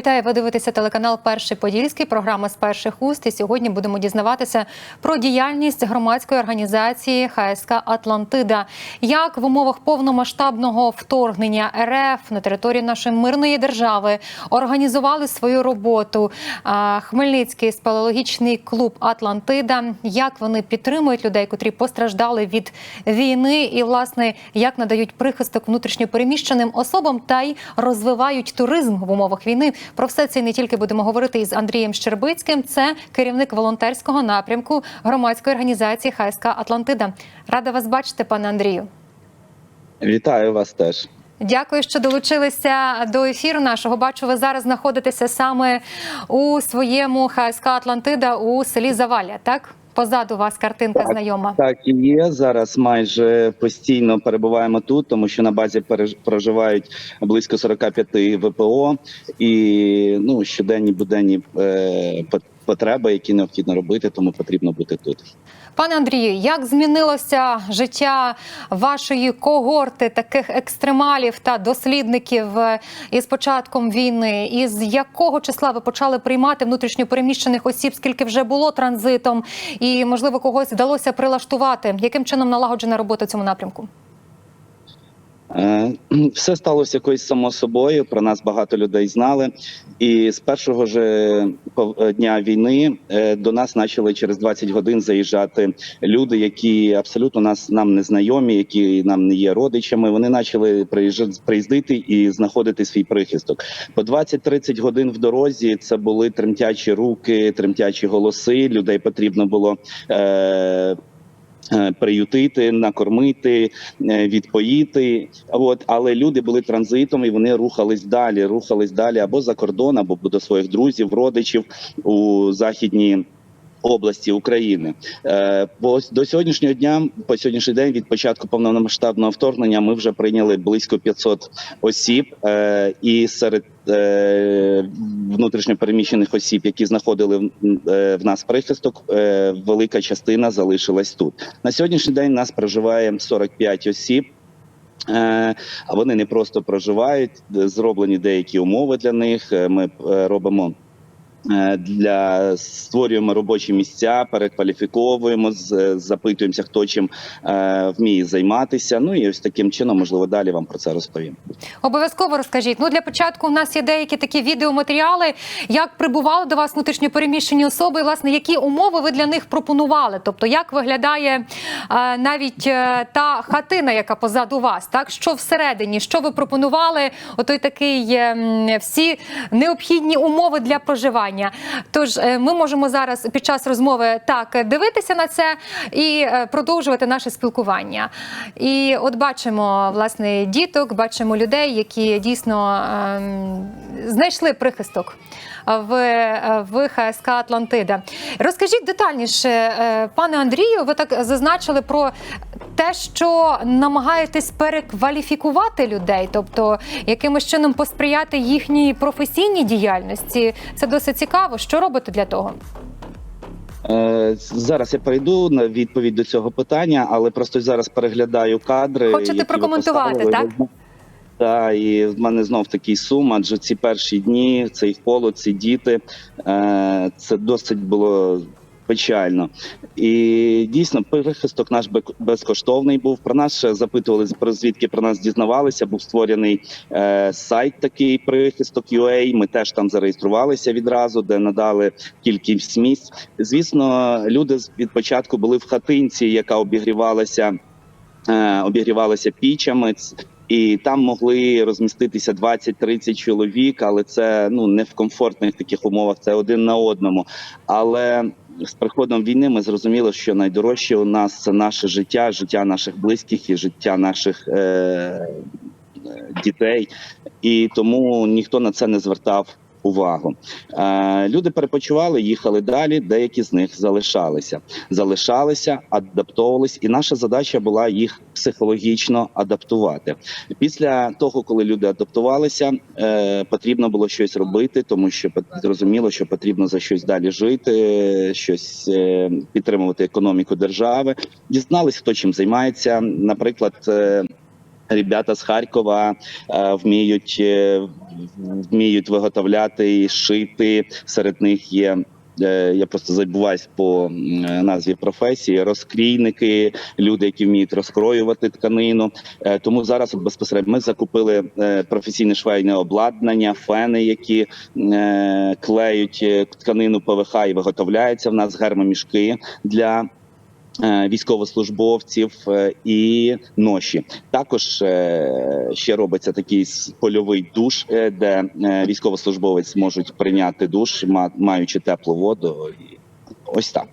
Вітаю, ви дивитеся телеканал Перший Подільський. Програма з перших уст. І сьогодні будемо дізнаватися про діяльність громадської організації ХСК Атлантида. Як в умовах повномасштабного вторгнення РФ на території нашої мирної держави організували свою роботу. Хмельницький спелеологічний клуб Атлантида. Як вони підтримують людей, котрі постраждали від війни, і власне як надають прихисток внутрішньопереміщеним особам та й розвивають туризм в умовах війни. Про все це і не тільки будемо говорити із Андрієм Щербицьким. Це керівник волонтерського напрямку громадської організації ХСК Атлантида. Рада вас бачити, пане Андрію. Вітаю вас теж. Дякую, що долучилися до ефіру нашого. Бачу, ви зараз знаходитеся саме у своєму ХСК Атлантида у селі Завалля. Так позаду вас картинка Так. знайома. Так і є. Зараз майже постійно перебуваємо тут, тому що на базі проживають близько 45 ВПО і ну щоденні буденні е, потреби, які необхідно робити, тому потрібно бути тут. Пане Андрію, як змінилося життя вашої когорти таких екстремалів та дослідників е, із початком війни? І з якого числа ви почали приймати внутрішньопереміщених осіб? Скільки вже було транзитом? І можливо когось вдалося прилаштувати? Яким чином налагоджена робота в цьому напрямку? Е, Все сталося якось само собою. Про нас багато людей знали. І з першого ж пов- дня війни е, до нас почали через 20 годин заїжджати люди, які абсолютно нас нам не знайомі, які нам не є родичами. Вони почали приїздити і знаходити свій прихисток. По 20-30 годин в дорозі це були тремтячі руки, тремтячі голоси. Людей потрібно було. Е- е, Приютити, накормити, е, відпоїти. От але люди були транзитом і вони рухались далі, рухались далі або за кордон, або до своїх друзів, родичів у західній. Області України Е, по до сьогоднішнього дня, по сьогоднішній день, від початку повномасштабного вторгнення, ми вже прийняли близько 500 осіб, е, і серед е, внутрішньопереміщених осіб, які знаходили в, нас прихисток, велика частина залишилась тут. На сьогоднішній день нас проживає 45 осіб. А вони не просто проживають, зроблені деякі умови для них. Ми робимо. Е, Для створюємо робочі місця, перекваліфіковуємо, запитуємося, хто чим е, вміє займатися. Ну і ось таким чином, можливо, далі вам про це розповім. Обов'язково розкажіть. Ну для початку в нас є деякі такі відеоматеріали, як прибували до вас внутрішньопереміщені особи, і, власне, які умови ви для них пропонували? Тобто, як виглядає е, навіть та хатина, яка позаду вас, так що всередині, що ви пропонували? Отой такий е, всі необхідні умови для проживання. Тож е, ми можемо зараз під час розмови так дивитися на це і е, продовжувати наше спілкування. І от бачимо власне діток, бачимо людей, які дійсно ем, знайшли прихисток. В, в ХСК Атлантида. Розкажіть детальніше, е, пане Андрію, ви так зазначили про те, що намагаєтесь перекваліфікувати людей, тобто якимось чином посприяти їхній професійній діяльності. Це досить цікаво. Що робите для того? Е, Зараз я перейду на відповідь до цього питання, але просто зараз переглядаю кадри. Хочете прокоментувати, так? Так, і в мене знов такий сум, адже ці перші дні, цей холод, ці діти, е, це досить було печально. І дійсно, прихисток наш безкоштовний був. Про нас запитували про звідки про нас дізнавалися. Був створений е, сайт такий прихисток UA. Ми теж там зареєструвалися відразу, де надали кількість місць. Звісно, люди від початку були в хатинці, яка обігрівалася, е, обігрівалася пічами. І там могли розміститися 20-30 чоловік, але це ну не в комфортних таких умовах. Це один на одному. Але з приходом війни ми зрозуміли, що найдорожче у нас це наше життя, життя наших близьких і життя наших е- е, дітей, і тому ніхто на це не звертав. Увагу Е, люди перепочивали, їхали далі. Деякі з них залишалися, залишалися, адаптовувались, і наша задача була їх психологічно адаптувати. Після того, коли люди адаптувалися, е, потрібно було щось робити, тому що зрозуміло, що потрібно за щось далі жити, щось е, підтримувати економіку держави. Дізнались, хто чим займається. Наприклад, е, Ребята з Харкова е, вміють е, вміють виготовляти шити. Серед них є. е, Я просто забуваюсь по назві професії, розкрійники, люди, які вміють розкроювати тканину. Тому зараз безпосередньо ми закупили професійне швейне обладнання, фени, які клеють тканину ПВХ і виготовляються в нас гермомішки для військовослужбовців е, і ноші. Також е, ще робиться такий польовий душ, е, де е, військовослужбовець можуть прийняти душ, маючи теплу воду. Ось так.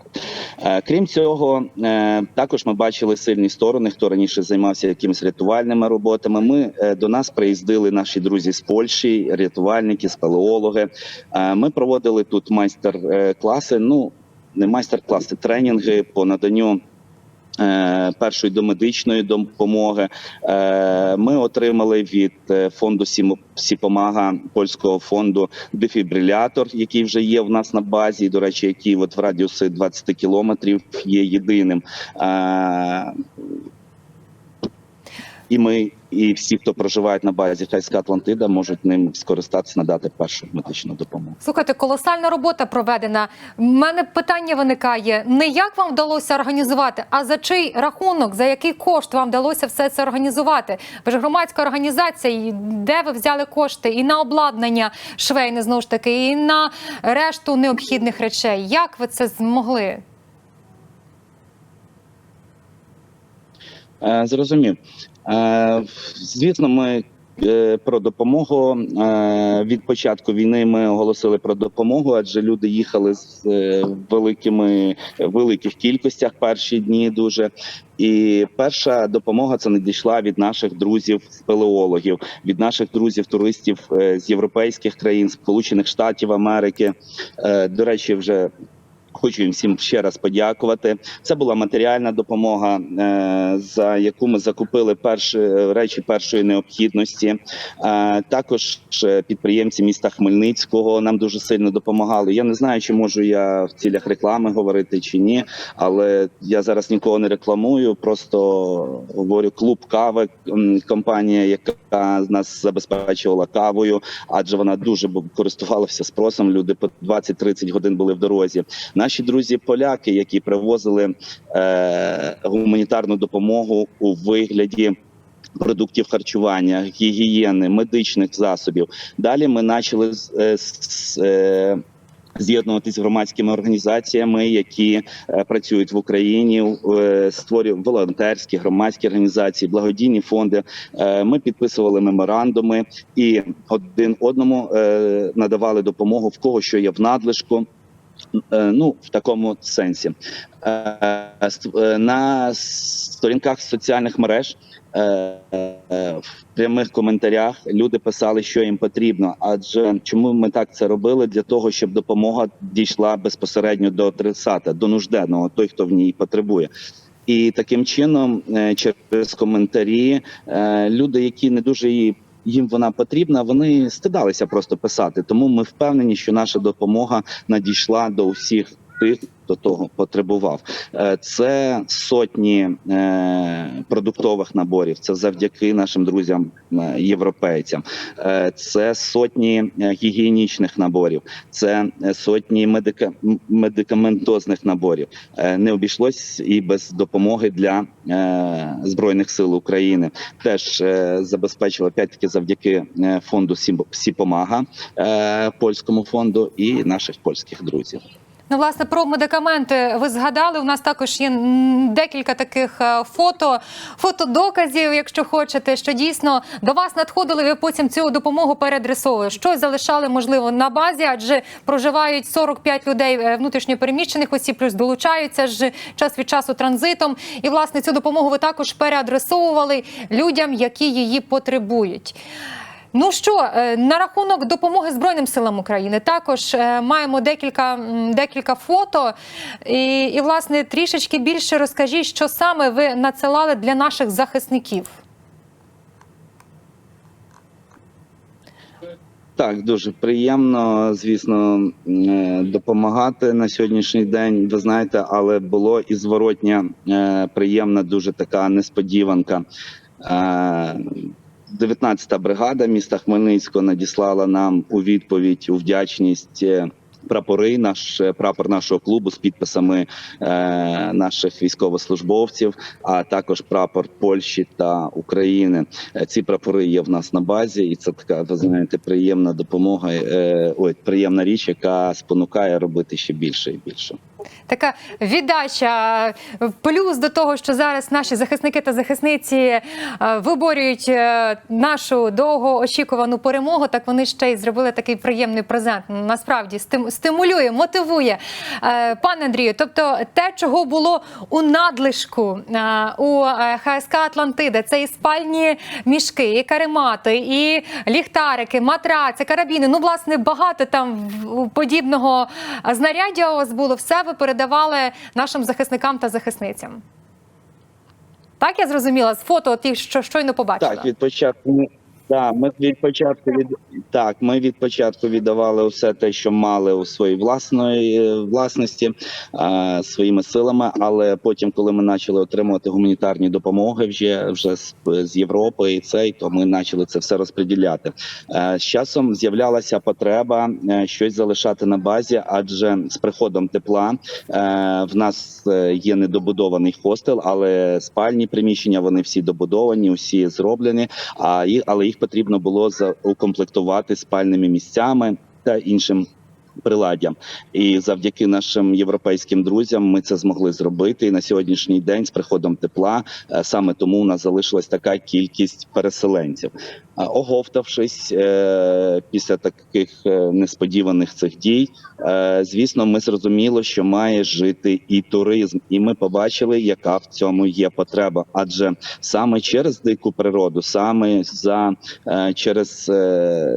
Е, Крім цього, е, також ми бачили сильні сторони. Хто раніше займався якимись рятувальними роботами. Ми е, до нас приїздили наші друзі з Польщі, рятувальники, спелеологи. Е, Ми проводили тут майстер-класи. Ну не майстер-класи, тренінги по наданню. е, Першої домедичної допомоги Е, ми отримали від е, фонду Сіпомага польського фонду дефібрилятор, який вже є в нас на базі. До речі, який от в радіуси 20 кілометрів є єдиним. І ми, і всі, хто проживають на базі Хайська Атлантида, можуть ним скористатися, надати першу медичну допомогу. Слухайте, колосальна робота проведена. У мене питання виникає: не як вам вдалося організувати, а за чий рахунок, за який кошт вам вдалося все це організувати? Ви ж громадська організація, і де ви взяли кошти і на обладнання швейне знову ж таки, і на решту необхідних речей. Як ви це змогли? Е, Зрозумів. Е, Звісно, ми е, про допомогу Е, від початку війни ми оголосили про допомогу, адже люди їхали з великими великих кількостях перші дні. Дуже і перша допомога це надійшла від наших друзів спелеологів, від наших друзів туристів з європейських країн, Сполучених Штатів Америки. До речі, вже Хочу їм всім ще раз подякувати. Це була матеріальна допомога, е, за яку ми закупили перші е, речі першої необхідності. Е, Також підприємці міста Хмельницького нам дуже сильно допомагали. Я не знаю, чи можу я в цілях реклами говорити чи ні, але я зараз нікого не рекламую. Просто говорю клуб кави, компанія, яка нас забезпечувала кавою, адже вона дуже користувалася спросом. Люди по 20-30 годин були в дорозі. Наші друзі поляки, які привозили е, гуманітарну допомогу у вигляді. Продуктів харчування, гігієни, медичних засобів. Далі ми почали е, е, з'єднуватися з громадськими організаціями, які е, працюють в Україні, створюємо волонтерські громадські організації, благодійні фонди. Ми підписували меморандуми і один одному надавали допомогу в кого що є в надлишку. Е, Ну, в такому сенсі Е, е, на сторінках соціальних мереж в прямих коментарях люди писали, що їм потрібно. Адже чому ми так це робили? Для того, щоб допомога дійшла безпосередньо до адресата, до нужденного, той, хто в ній потребує. І таким чином, через коментарі, люди, які не дуже її. Їм вона потрібна, вони стидалися просто писати. Тому ми впевнені, що наша допомога надійшла до усіх тих, хто того потребував. Е, Це сотні е, продуктових наборів. Це завдяки нашим друзям е, європейцям. Це сотні гігієнічних наборів, це сотні медика... медикаментозних наборів. Не обійшлось і без допомоги для збройних сил України. Теж забезпечили опять-таки завдяки е, фонду Сіпомага польському фонду і наших польських друзів. Ну, власне, про медикаменти ви згадали. У нас також є декілька таких е, фото, фотодоказів, якщо хочете, що дійсно до вас надходили. Ви потім цю допомогу переадресовували. Щось залишали можливо на базі, адже проживають 45 людей е, внутрішньопереміщених осіб, плюс долучаються ж час від часу транзитом. І власне цю допомогу ви також переадресовували людям, які її потребують. Ну що е, на рахунок допомоги Збройним силам України, також е, маємо декілька декілька фото. І, і власне трішечки більше розкажіть, що саме ви надсилали для наших захисників. Так, дуже приємно, звісно, е, допомагати на сьогоднішній день. Ви знаєте, але було і зворотня приємна, дуже така несподіванка. 19-та бригада міста Хмельницького надіслала нам у відповідь у вдячність. е, Прапори, наш е, прапор нашого клубу з підписами е, наших військовослужбовців, а також прапор Польщі та України. Е, Ці прапори є в нас на базі, і це така ви знаєте приємна допомога. Е, ой, приємна річ, яка спонукає робити ще більше і більше. Така віддача, плюс до того, що зараз наші захисники та захисниці е, виборюють е, нашу довгоочікувану перемогу. Так вони ще й зробили такий приємний презент. Насправді стим- стимулює, мотивує. Е, Пане Андрію, тобто те, чого було у надлишку у ХСК Атлантида, це і спальні мішки, і каремати, і ліхтарики, матраци, карабіни. Ну, власне, багато там подібного знаряддя у вас було. Все ви передавали нашим захисникам та захисницям. Так я зрозуміла з фото, тих, що щойно побачила. Так, від початку да, ми від початку від так. Ми від початку віддавали все те, що мали у своїй власної е, власності е, своїми силами. Але потім, коли ми почали отримувати гуманітарні допомоги, вже вже з, з Європи і цей, то ми почали це все розподіляти. Е, з часом з'являлася потреба е, щось залишати на базі, адже з приходом тепла е, в нас е, є недобудований хостел, але спальні приміщення вони всі добудовані, усі зроблені. А їх, але їх потрібно було заукомплектувати спальними місцями та іншим. Приладдям і завдяки нашим європейським друзям ми це змогли зробити. І на сьогоднішній день з приходом тепла е, саме тому у нас залишилась така кількість переселенців. Оговтавшись е, після таких е, несподіваних цих дій, звісно, ми зрозуміли, що має жити і туризм, і ми побачили, яка в цьому є потреба. Адже саме через дику природу, саме за через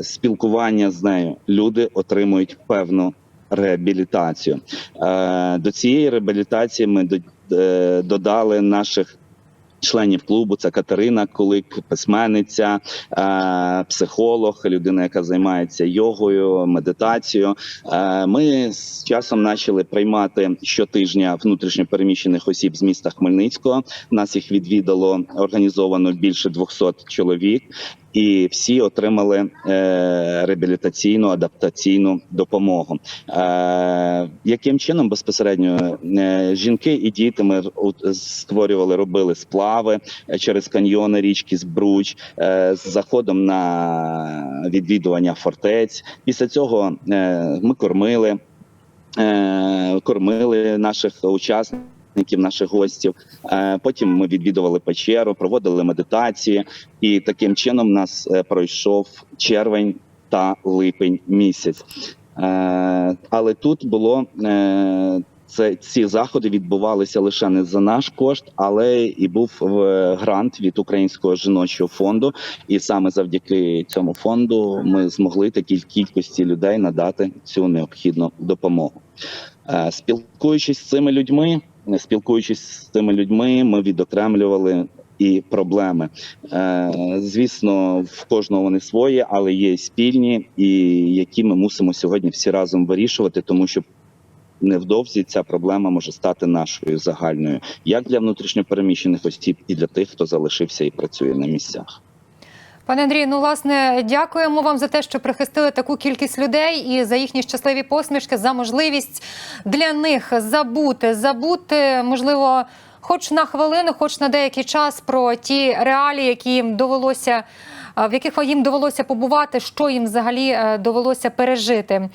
спілкування з нею, люди отримують певну реабілітацію. Е, До цієї реабілітації ми е, додали наших. Членів клубу це Катерина Кулик, письменниця, е, психолог, людина, яка займається йогою, медитацією. Ми з часом почали приймати щотижня внутрішньопереміщених осіб з міста Хмельницького. Нас їх відвідало організовано більше 200 чоловік. І всі отримали е, реабілітаційну адаптаційну допомогу. Е, яким чином безпосередньо е, жінки і діти ми створювали, робили сплави через каньйони річки Збруч з заходом на відвідування фортець. Після цього ми кормили, кормили наших учасників. Наших гостів, Е, потім ми відвідували печеру, проводили медитації, і таким чином нас е, пройшов червень та липень місяць. Е, Але тут було це ці заходи відбувалися лише не за наш кошт, але і був грант від Українського жіночого фонду. І саме завдяки цьому фонду ми змогли такій кількості людей надати цю необхідну допомогу. Спілкуючись з цими людьми, спілкуючись з цими людьми, ми відокремлювали. І проблеми, Е, звісно, в кожного вони свої, але є спільні, і які ми мусимо сьогодні всі разом вирішувати, тому що невдовзі ця проблема може стати нашою загальною, як для внутрішньопереміщених осіб, і для тих, хто залишився і працює на місцях. Пане Андрію, ну власне, дякуємо вам за те, що прихистили таку кількість людей і за їхні щасливі посмішки, за можливість для них забути, забути, можливо, хоч на хвилину, хоч на деякий час про ті реалії, які їм довелося. В яких їм довелося побувати, що їм взагалі е, довелося пережити.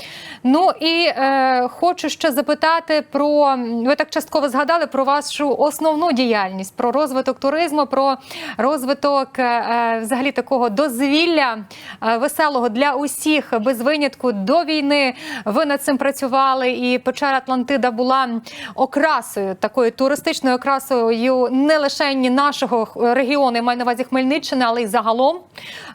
Ну і е, хочу ще запитати про ви так частково згадали про вашу основну діяльність, про розвиток туризму, про розвиток е, взагалі такого дозвілля е, веселого для усіх без винятку до війни. Ви над цим працювали, і печера Атлантида була окрасою, такою туристичною окрасою не лише нашого регіону, я маю на увазі Хмельниччини, але й загалом е,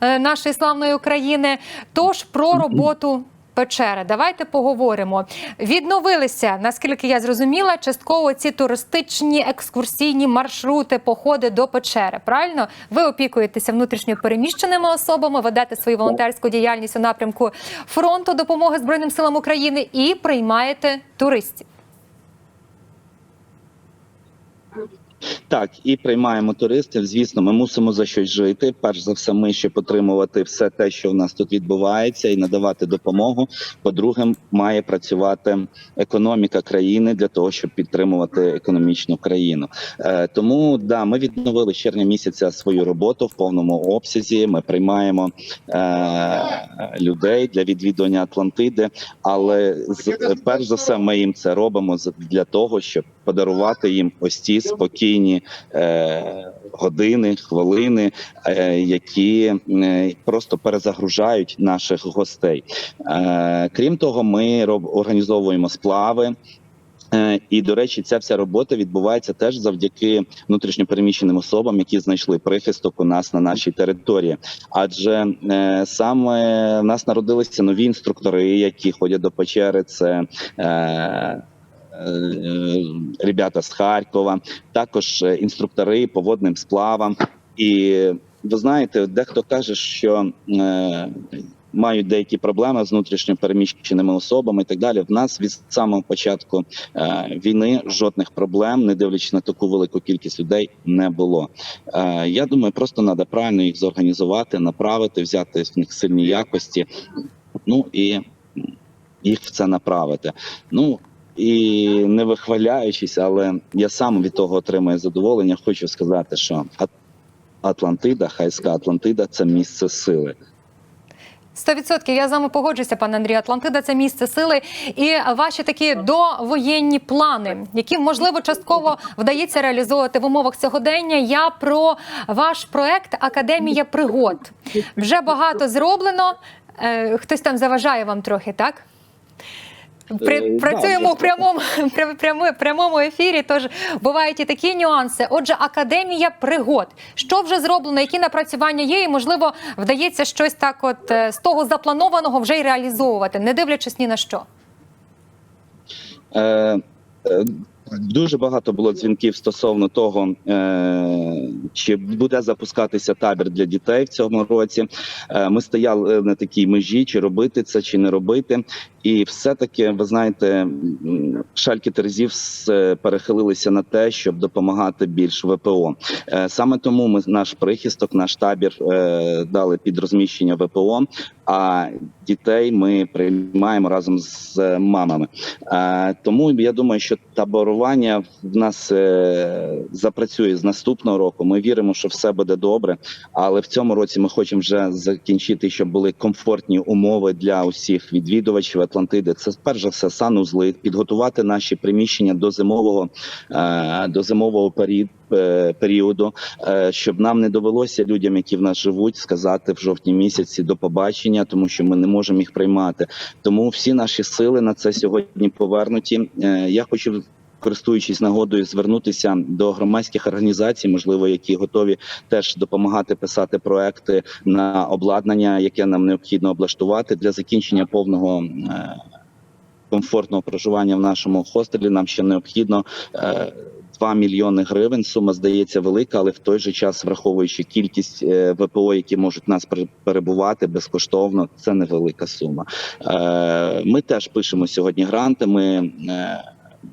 нашої славної України. Тож про роботу. Печери, давайте поговоримо. Відновилися, наскільки я зрозуміла, частково ці туристичні екскурсійні маршрути, походи до печери. Правильно, ви опікуєтеся внутрішньо переміщеними особами, ведете свою волонтерську діяльність у напрямку фронту допомоги Збройним силам України і приймаєте туристів. Так, і приймаємо туристів. Звісно, ми мусимо за щось жити. Перш за все, ми щоб отримувати все те, що в нас тут відбувається, і надавати допомогу. По-друге, має працювати економіка країни для того, щоб підтримувати економічну країну. Е, тому да, ми відновили червня місяця свою роботу в повному обсязі. Ми приймаємо е, людей для відвідування Атлантиди. Але з перш за все, ми їм це робимо для того, щоб подарувати їм ось ці спокійні е, години, хвилини, е, які е, просто перезагружають наших гостей. Крім того, ми організовуємо сплави. І до речі, ця вся робота відбувається теж завдяки внутрішньопереміщеним особам, які знайшли прихисток у нас на нашій території. Адже е, саме в нас народилися нові інструктори, які ходять до печери. Це е, ребята з Харкова, також е, інструктори по водним сплавам. І ви знаєте, дехто каже, що е, мають деякі проблеми з внутрішньо переміщеними особами і так далі. В нас від самого початку е, війни жодних проблем, не дивлячись на таку велику кількість людей, не було. Е, я думаю, просто треба правильно їх зорганізувати, направити, взяти з них сильні якості, ну і їх в це направити. Ну і не вихваляючись, але я сам від того отримую задоволення. Хочу сказати, що Атлантида, Хайська Атлантида це місце сили. 100% я з вами погоджуюся, пане Андрію. Атлантида це місце сили і ваші такі довоєнні плани, які можливо частково вдається реалізовувати в умовах сьогодення. Я про ваш проект Академія пригод. Вже багато зроблено. Е, Хтось там заважає вам трохи, так? При, працюємо да, працюємо вже в прямому, пря- прямо- прямому ефірі, тож бувають і такі нюанси. Отже, академія пригод. Що вже зроблено, які напрацювання є, і можливо вдається щось так, от е, з того запланованого вже й реалізовувати, не дивлячись ні на що. Е, е, Дуже багато було дзвінків стосовно того, е, чи буде запускатися табір для дітей в цьому році. Е, Ми стояли на такій межі, чи робити це, чи не робити. І все-таки, ви знаєте, шальки терезів перехилилися на те, щоб допомагати більш ВПО. Е, Саме тому ми наш прихисток, наш табір е, дали під розміщення ВПО. А дітей ми приймаємо разом з е, мамами. Е, Тому я думаю, що таборування в нас е, запрацює з наступного року. Ми віримо, що все буде добре. Але в цьому році ми хочемо вже закінчити, щоб були комфортні умови для усіх відвідувачів Атлантиди. Це перш за все санузли, підготувати наші приміщення до зимового е, до зимового періоду. Періоду, е, щоб нам не довелося людям, які в нас живуть, сказати в жовтні місяці до побачення, тому що ми не можемо їх приймати. Тому всі наші сили на це сьогодні повернуті. Е, Я хочу користуючись нагодою, звернутися до громадських організацій, можливо, які готові теж допомагати писати проекти на обладнання, яке нам необхідно облаштувати для закінчення повного. е, Комфортного проживання в нашому хостелі нам ще необхідно е, 2 мільйони гривень. Сума здається велика, але в той же час, враховуючи кількість е, ВПО, які можуть нас пер- перебувати безкоштовно, це невелика сума. Е, Ми теж пишемо сьогодні гранти. Ми е,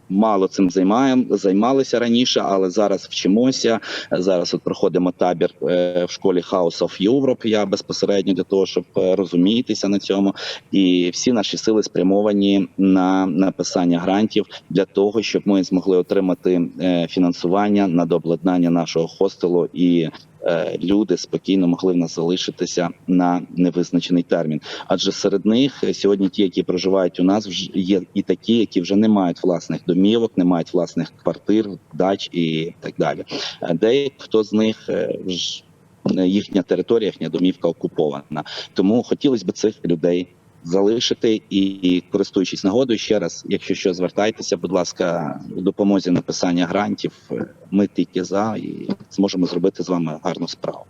мало цим займаємо, займалися раніше, але зараз вчимося. Зараз от проходимо табір е, в школі House of Europe, Я безпосередньо для того, щоб е, розумітися на цьому, і всі наші сили спрямовані на написання грантів для того, щоб ми змогли отримати е, фінансування на дообладнання нашого хостелу і. Люди спокійно могли в нас залишитися на невизначений термін, адже серед них сьогодні ті, які проживають у нас, є і такі, які вже не мають власних домівок, не мають власних квартир, дач і так далі. Е, Дехто з них е, е, їхня територія, їхня домівка окупована. Тому хотілося б цих людей залишити і, користуючись нагодою, ще раз, якщо що, звертайтеся, будь ласка, у допомозі написання грантів. Ми тільки за і зможемо зробити з вами гарну справу.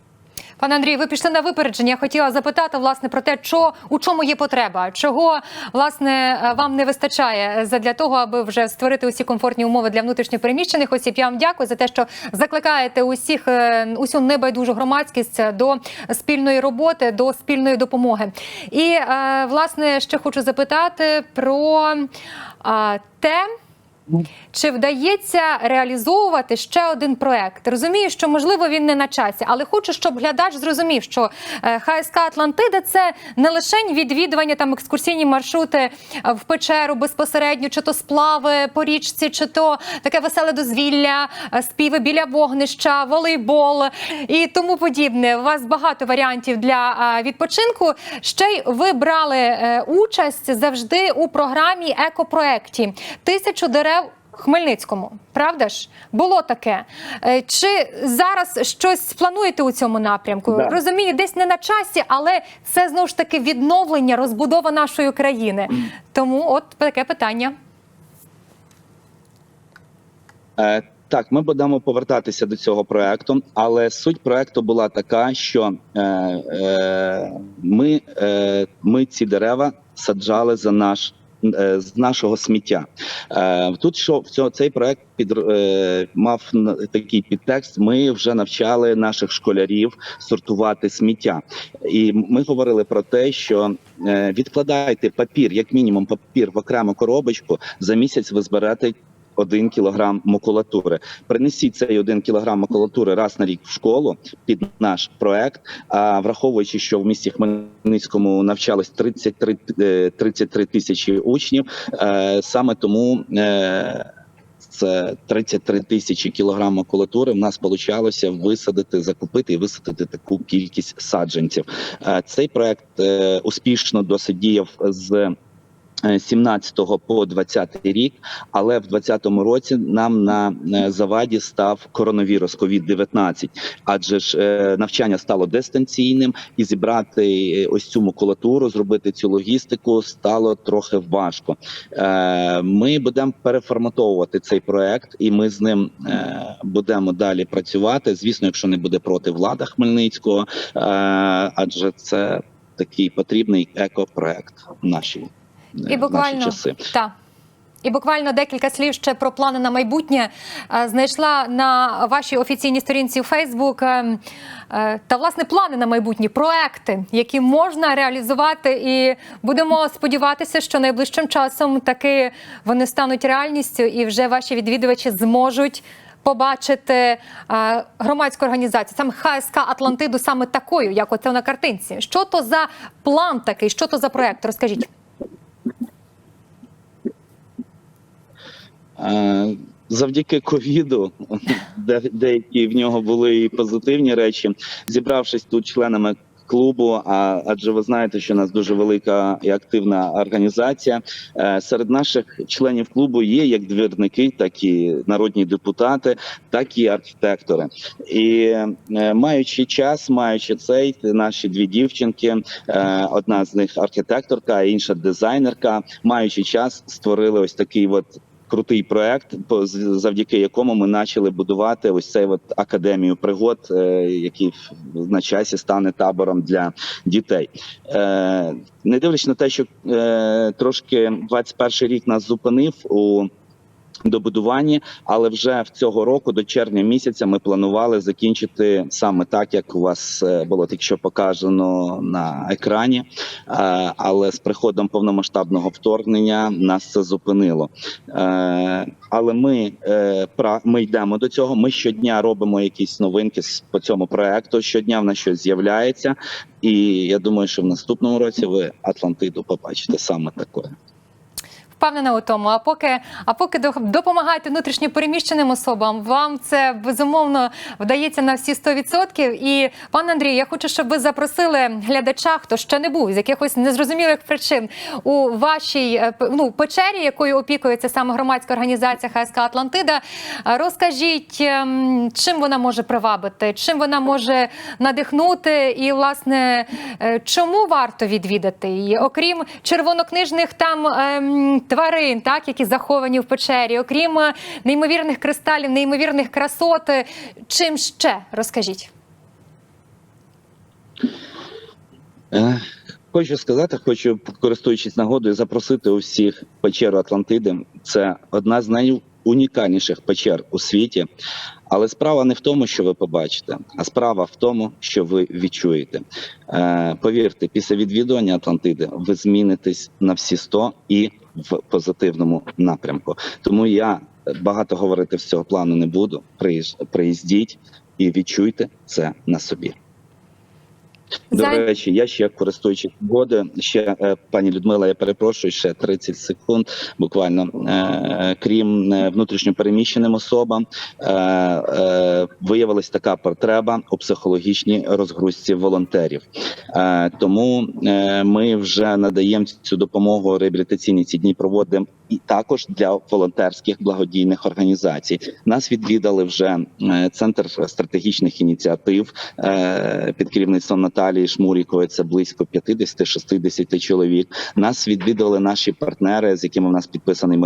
Пане Андрію, ви пішли на випередження. Я хотіла запитати власне про те, що у чому є потреба, чого власне е, вам не вистачає для того, аби вже створити усі комфортні умови для внутрішньопереміщених осіб. Я вам дякую за те, що закликаєте усіх е, усю небайдужу громадськість до спільної роботи, до спільної допомоги. І е, власне ще хочу запитати про те. Чи вдається реалізовувати ще один проект? Розумію, що можливо він не на часі, але хочу, щоб глядач зрозумів, що е, ХСК Атлантида це не лише відвідування там екскурсійні маршрути е, в печеру безпосередньо, чи то сплави по річці, чи то таке веселе дозвілля, е, співи біля вогнища, волейбол і тому подібне. У вас багато варіантів для відпочинку. Ще й ви брали участь завжди у програмі екопроекті Тисячу дерев. Хмельницькому, правда ж було таке. Е, Чи зараз щось плануєте у цьому напрямку? Да. Розумію, десь не на часі, але це знову ж таки відновлення, розбудова нашої країни. Тому от таке питання. Е, Так, ми будемо повертатися до цього проекту, але суть проекту була така, що е, е, ми, е, ми ці дерева саджали за наш. Е, З нашого сміття Е, тут що в цей проект під е, мав такий підтекст. Ми вже навчали наших школярів сортувати сміття, і ми говорили про те, що відкладайте папір, як мінімум, папір в окрему коробочку. За місяць ви зберете один кілограм макулатури. Принесіть цей один кілограм макулатури раз на рік в школу під наш проект. А враховуючи, що в місті Хмельницькому навчалось 33, е, 33 тисячі учнів, е, саме тому. е, Це 33 тисячі кілограм макулатури. В нас получалося висадити, закупити і висадити таку кількість саджанців. Е, Цей проект успішно досить діяв з 17 по 20 рік, але в 20 році нам на е, заваді став коронавірус COVID-19, адже ж е, навчання стало дистанційним, і зібрати е, ось цю макулатуру, зробити цю логістику стало трохи важко. Е, Ми будемо переформатовувати цей проект, і ми з ним е, будемо далі працювати. Звісно, якщо не буде проти влада Хмельницького, е, адже це такий потрібний екопроект нашій І наші буквально часи. та. І буквально декілька слів ще про плани на майбутнє. Е, Знайшла на вашій офіційній сторінці у Фейсбук е, е, та власне плани на майбутнє, проекти, які можна реалізувати, і будемо сподіватися, що найближчим часом таки вони стануть реальністю, і вже ваші відвідувачі зможуть. Побачити е, громадську організацію, саме ХСК Атлантиду, саме такою, як оце на картинці. Що то за план такий? Що то за проект? Розкажіть. Завдяки ковіду, де деякі в нього були і позитивні речі, зібравшись тут членами клубу. А адже ви знаєте, що у нас дуже велика і активна організація. е, Серед наших членів клубу є як двірники, так і народні депутати, так і архітектори. І е, маючи час, маючи цей, наші дві дівчинки, е, одна з них архітекторка, інша дизайнерка, маючи час, створили ось такий от. Крутий проект, завдяки якому ми почали будувати ось цей от академію пригод, е, який на часі стане табором для дітей. Е, не дивлячись на те, що е, трошки 21 рік нас зупинив у добудуванні, але вже в цього року, до червня місяця, ми планували закінчити саме так, як у вас е, було тільки що показано на екрані. Е, Але з приходом повномасштабного вторгнення нас це зупинило. Е, Але ми, ми йдемо до цього. Ми щодня робимо якісь новинки по цьому проекту. Щодня в нас щось з'являється, і я думаю, що в наступному році ви Атлантиду побачите саме таке. Впевнена у тому. А поки, а поки до- допомагаєте внутрішньо переміщеним особам, вам це безумовно вдається на всі 100%. І пане Андрію, я хочу, щоб ви запросили глядача, хто ще не був з якихось незрозумілих причин у вашій е, ну, печері, якою опікується саме громадська організація ХСК Атлантида. Розкажіть, ем, чим вона може привабити, чим вона може надихнути, і власне е, чому варто відвідати її, окрім червонокнижних там ем, тварин, так які заховані в печері, окрім е, неймовірних кристалів, неймовірних красот. е, Чим ще розкажіть? Е, Хочу сказати, хочу, користуючись нагодою, запросити усіх печеру Атлантиди. Це одна з найунікальніших печер у світі. Але справа не в тому, що ви побачите, а справа в тому, що ви відчуєте. Повірте, після відвідування Атлантиди ви змінитесь на всі 100 і в позитивному напрямку. Тому я багато говорити з цього плану не буду. Приїздіть і відчуйте це на собі. До За- речі, я ще користуючись нагодою, ще е, пані Людмила, я перепрошую ще 30 секунд. Буквально е, крім е, внутрішньопереміщеним особам, виявилась така потреба у психологічній розгрузці волонтерів. Тому ми вже надаємо цю допомогу реабілітаційні ці дні проводимо і також для волонтерських благодійних організацій. Нас відвідали вже е, центр стратегічних ініціатив е, під керівництвом Наталії Шмурікової. Це близько 50-60 чоловік. Нас відвідали наші партнери, з якими в нас підписаний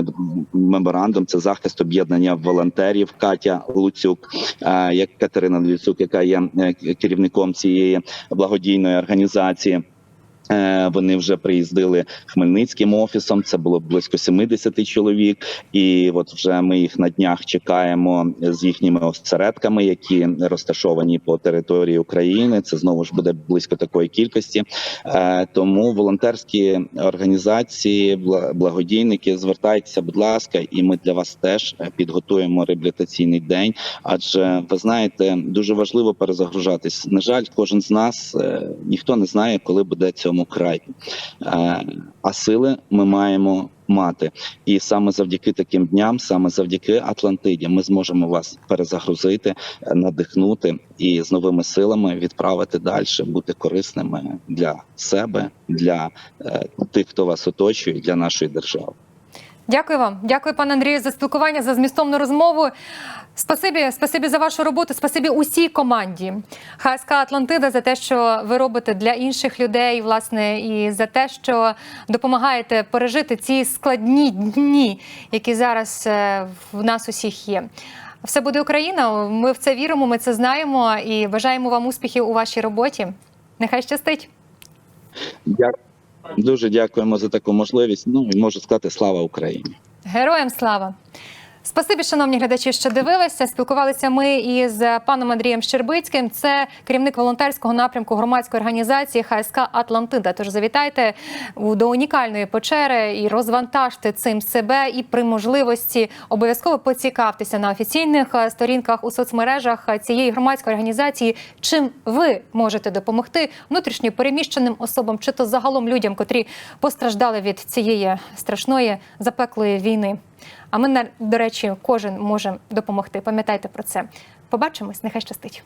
меморандум. Це захист об'єднання волонтерів Катя Луцюк, е, як Катерина Луцюк, яка є керівником цієї благодійної організації. Е, Вони вже приїздили хмельницьким офісом. Це було близько 70 чоловік, і от вже ми їх на днях чекаємо з їхніми осередками, які розташовані по території України. Це знову ж буде близько такої кількості. Е, Тому волонтерські організації, бла- благодійники, звертайтеся, будь ласка, і ми для вас теж підготуємо реабілітаційний день. Адже ви знаєте, дуже важливо перезагружатись. На жаль, кожен з нас е, ніхто не знає, коли буде цьому край. Е, А сили ми маємо мати. І саме завдяки таким дням, саме завдяки Атлантиді, ми зможемо вас перезагрузити, надихнути і з новими силами відправити далі, бути корисними для себе, для е, тих, хто вас оточує, для нашої держави. Дякую вам, дякую, пане Андрію, за спілкування, за змістовну розмову. Спасибі, спасибі за вашу роботу. Спасибі усій команді ХСК Атлантида за те, що ви робите для інших людей, власне, і за те, що допомагаєте пережити ці складні дні, які зараз е, в нас усіх є. Все буде Україна. Ми в це віримо, ми це знаємо і бажаємо вам успіхів у вашій роботі. Нехай щастить. Дя- Дуже дякуємо за таку можливість. Ну і можу сказати слава Україні. Героям слава! Спасибі, шановні глядачі, що дивилися. Спілкувалися ми із паном Андрієм Щербицьким. Це керівник волонтерського напрямку громадської організації ХСК Атлантида. Тож завітайте до унікальної печери і розвантажте цим себе. І при можливості обов'язково поцікавтеся на офіційних е, сторінках у соцмережах цієї громадської організації, чим ви можете допомогти внутрішньо переміщеним особам, чи то загалом людям, котрі постраждали від цієї страшної запеклої війни. А ми до речі, кожен може допомогти. Пам'ятайте про це. Побачимось, нехай щастить.